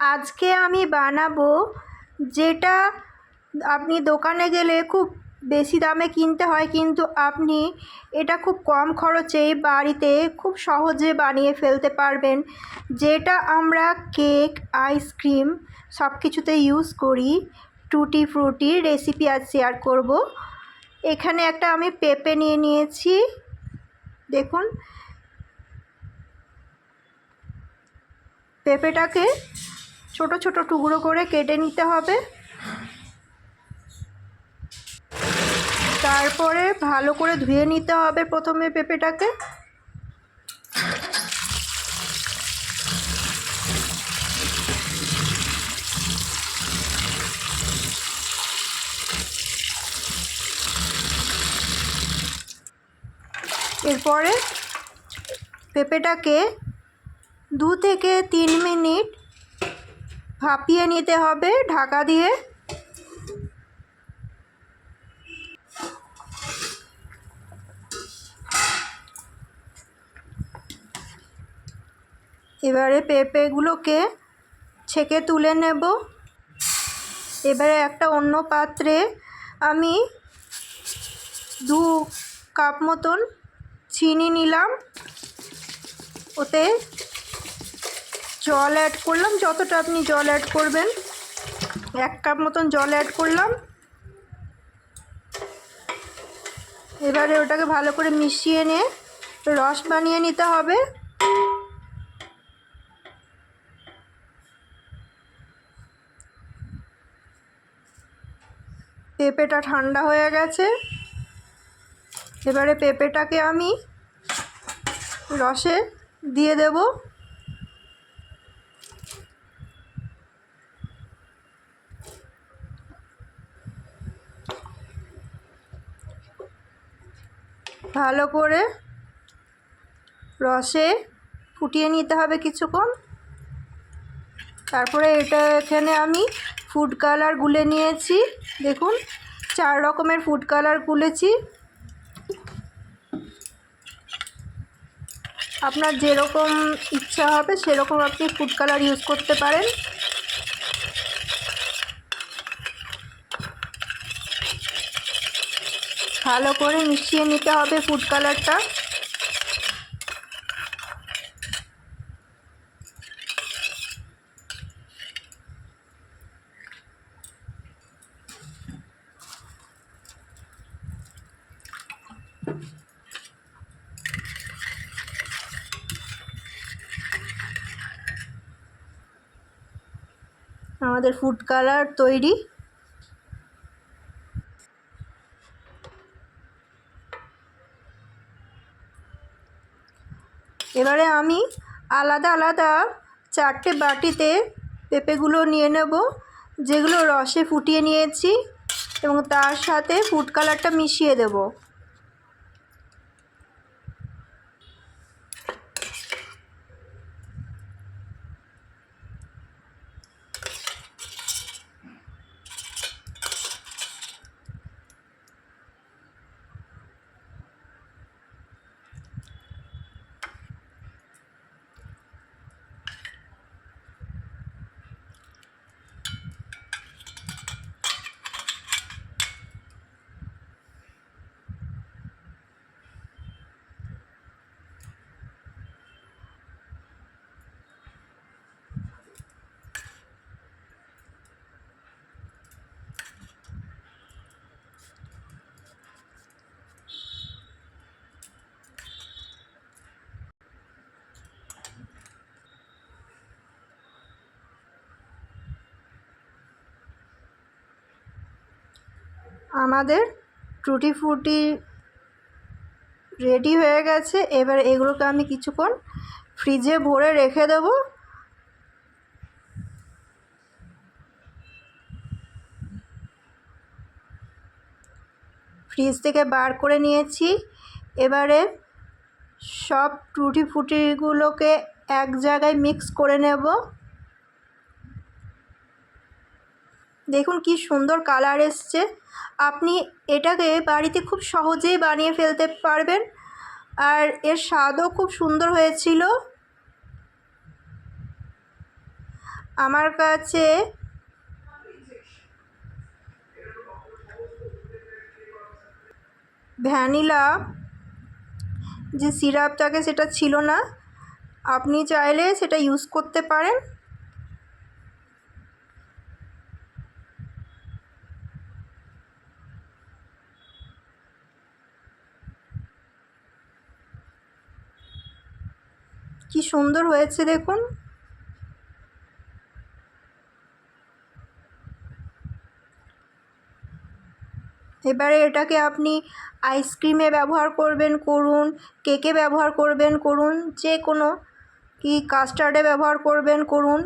আজকে আমি বানাবো যেটা আপনি দোকানে গেলে খুব বেশি দামে কিনতে হয়, কিন্তু আপনি এটা খুব কম খরচেই বাড়িতে খুব সহজে বানিয়ে ফেলতে পারবেন। যেটা আমরা কেক, আইসক্রিম সব কিছুতে ইউজ করি। টুটি ফ্রুটি রেসিপি আজ শেয়ার করব। এখানে একটা আমি পেঁপে নিয়ে নিয়েছি। দেখুন। পেঁপেটাকে ছোট ছোট টুকরো করে কেটে নিতে হবে। তারপরে ভালো করে ধুয়ে নিতে হবে প্রথমে পেঁপেটাকে। এরপরে পেঁপেটাকে দু থেকে তিন মিনিট ভাপিয়ে নিতে হবে ঢাকা দিয়ে। এবারে পেঁপেগুলোকে ছেঁকে তুলে নেব। এবারে একটা অন্য পাত্রে আমি দু কাপ মতন চিনি নিলাম। ওতে জল অ্যাড করলাম, যতটা আপনি জল অ্যাড করবেন, এক কাপ মতন জল অ্যাড করলাম। এবারে ওটাকে ভালো করে মিশিয়ে নিয়ে রস বানিয়ে নিতে হবে। পেঁপেটা ঠান্ডা হয়ে গেছে। এবারে পেঁপেটাকে আমি রসে দিয়ে দেব। ভালো করে রসে ফুটিয়ে নিতে হবে কিছুক্ষণ। তারপরে এটা এখানে আমি ফুড কালার গুলে নিয়েছি। দেখুন, চার রকমের ফুড কালার গুলেছি। আপনার যেরকম ইচ্ছা হবে সেরকম আপনি ফুড কালার ইউজ করতে পারেন। ভালো করে মিশিয়ে নিতে হবে ফুড কালারটা আমাদের ফুড কালার তৈরি। এবারে আমি আলাদা আলাদা চারটে বাটিতে পেঁপেগুলো নিয়ে নেব, যেগুলো রসে ফুটিয়ে নিয়েছি এবং তার সাথে ফুড কালারটা মিশিয়ে দেবো। আমাদের টুটি ফ্রুটি রেডি হয়ে গেছে। এবার এগুলোকে আমি কিছুক্ষণ ফ্রিজে ভরে রেখে দেব। ফ্রিজ থেকে বার করে নিয়েছি। এবারে সব টুটি ফুটিগুলোকে এক জায়গায় মিক্স করে নেব। দেখুন কি সুন্দর কালার এসছে। আপনি এটাকে বাড়িতে খুব সহজেই বানিয়ে ফেলতে পারবেন। আর এর স্বাদও খুব সুন্দর হয়েছিল। আমার কাছে ভ্যানিলা যে সিরাপ থাকে সেটা ছিল না। আপনি চাইলে সেটা ইউজ করতে পারেন। কি সুন্দর হয়েছে দেখুন। এবারে এটাকে আপনি আইসক্রিমে ব্যবহার করবেন, করুন, কেকে ব্যবহার করবেন, করুন, যে কোনো কি কাস্টার্ডে ব্যবহার করবেন, করুন।